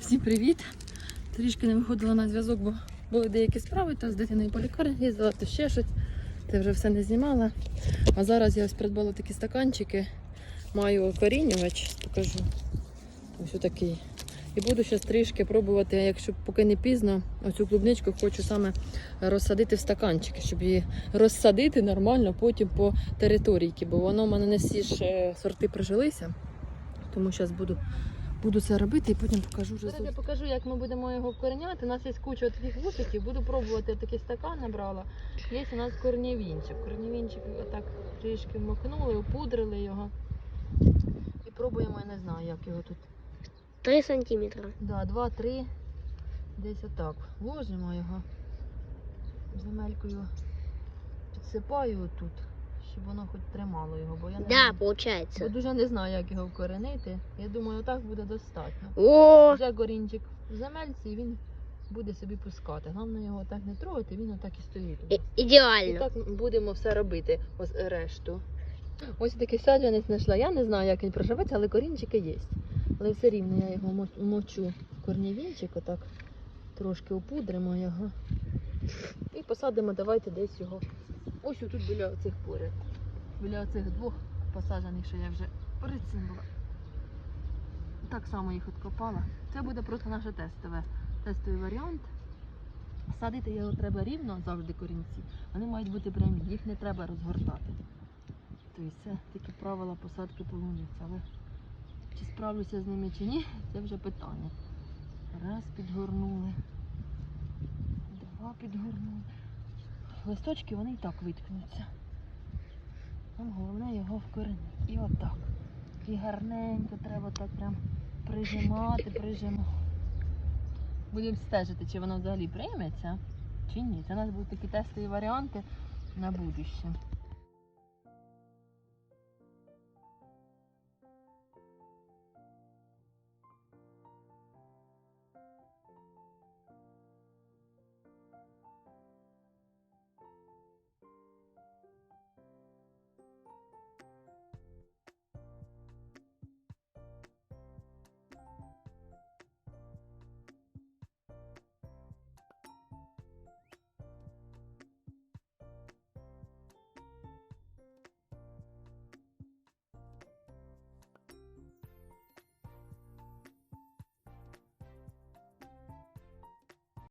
Всім привіт! Трішки не виходила на зв'язок, бо були деякі справи, то з дитиною по лікарні їздила, то ще щось. Ти вже все не знімала. А зараз я ось придбала такі стаканчики. Маю корінювач, покажу. Ось такий. І буду зараз трішки пробувати, якщо поки не пізно, оцю клубничку хочу саме розсадити в стаканчики, щоб її розсадити нормально потім по територійки, бо воно в мене не всі ж е, сорти прижилися. Тому зараз буду Буду це робити і потім покажу вже. Зараз я покажу, як ми будемо його вкореняти. У нас є куча таких вусиків, буду пробувати такий стакан набрала. Є у нас корнівінчик. Корнівінчик отак трішки вмокнули, опудрили його. І пробуємо, я не знаю, як його тут. 3 сантиметра. Да, два-три. Десь отак. Ложимо його. Земелькою підсипаю отут, щоб воно хоч тримало його, бо я не Да, знаю. Бо получается. дуже не знаю, як його вкоренити. Я думаю, отак буде достатньо. О, Вже корінчик в земельці і він буде собі пускати. Головне його так не трогати, він отак і стоїть. у і- нас. І ідеально. так будемо все робити. Ось решту. Ось такий саджанець знайшла. Я не знаю, як він проживеться, але корінчики є. Але все рівно я його мо- мочу в корнівінчик, отак трошки опудримо його. І посадимо, давайте десь його. Ось тут біля оцих поряд. Біля оцих двох посаджених, що я вже перед цим була. Так само їх откопала. Це буде просто наше тестове, тестовий варіант. Садити його треба рівно завжди корінці. Вони мають бути прямі, їх не треба розгортати. Тобто це такі правила посадки полуниць. Але чи справлюся з ними чи ні, це вже питання. Раз підгорнули. Два підгорнули. Листочки вони і так виткнуться. Нам головне його вкоренити. І отак. І гарненько треба так прям прижимати, прижимати. Будемо стежити, чи воно взагалі прийметься, чи ні. Це у нас будуть такі тестові варіанти на будущее.